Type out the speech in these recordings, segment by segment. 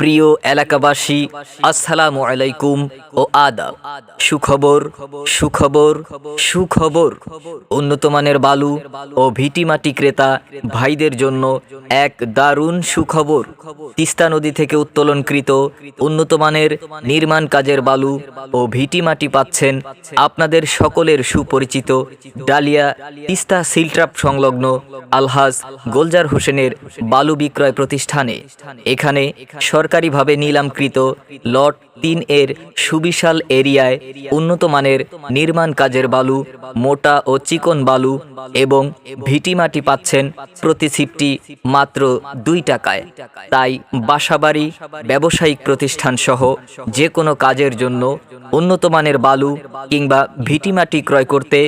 প্রিয় এলাকাবাসী, আসসালামু আলাইকুম ও আদাব। সুখবর সুখবর সুখবর। উন্নত মানের বালু ও ভিটি মাটি ক্রেতা ভাইদের জন্য এক দারুণ সুখবর। তিস্তা নদী থেকে উত্তোলনকৃত উন্নত মানের নির্মাণ কাজের বালু ও ভিটি মাটি পাচ্ছেন আপনাদের সকলের সুপরিচিত ডালিয়া তিস্তা সিলট্রাপ সংলগ্ন আলহাজ গোলজার হোসেনের বালু বিক্রয় প্রতিষ্ঠানে। এখানে সরকারিভাবে নিলামকৃত লট তিন এর সুবিশাল এরিয়ায় উন্নত মানের নির্মাণ কাজের বালু, মোটা ও চিকন বালু এবং ভিটিমাটি পাচ্ছেন প্রতি সিপটি মাত্র দুই টাকায়। তাই বাসাবাড়ি, ব্যবসায়িক প্রতিষ্ঠান সহ যে কোনো কাজের জন্য উন্নত মানের বালু কিংবা ভিটি মাটি ক্রয় করতে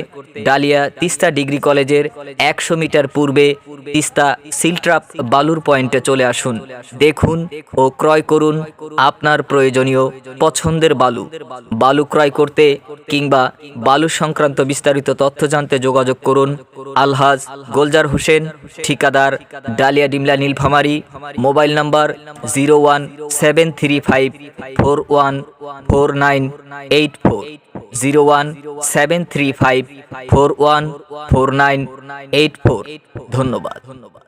ডালিয়া তিস্তা ডিগ্রি কলেজের একশো মিটার পূর্বে তিস্তা সিলট্রাপ বালুর পয়েন্টে চলে আসুন। দেখুন ও ক্রয় করুন আপনার প্রয়োজনীয় পছন্দের বালু। বালু ক্রয় করতে কিংবা বালু সংক্রান্ত বিস্তারিত তথ্য জানতে যোগাযোগ করুন। আলহাজ গোলজার হোসেন, ঠিকাদার Dalia Dimla Nilphamari, mobile number zero one seven three five four one four nine eight four zero one seven three five four one four nine eight four ধন্যবাদ ধন্যবাদ।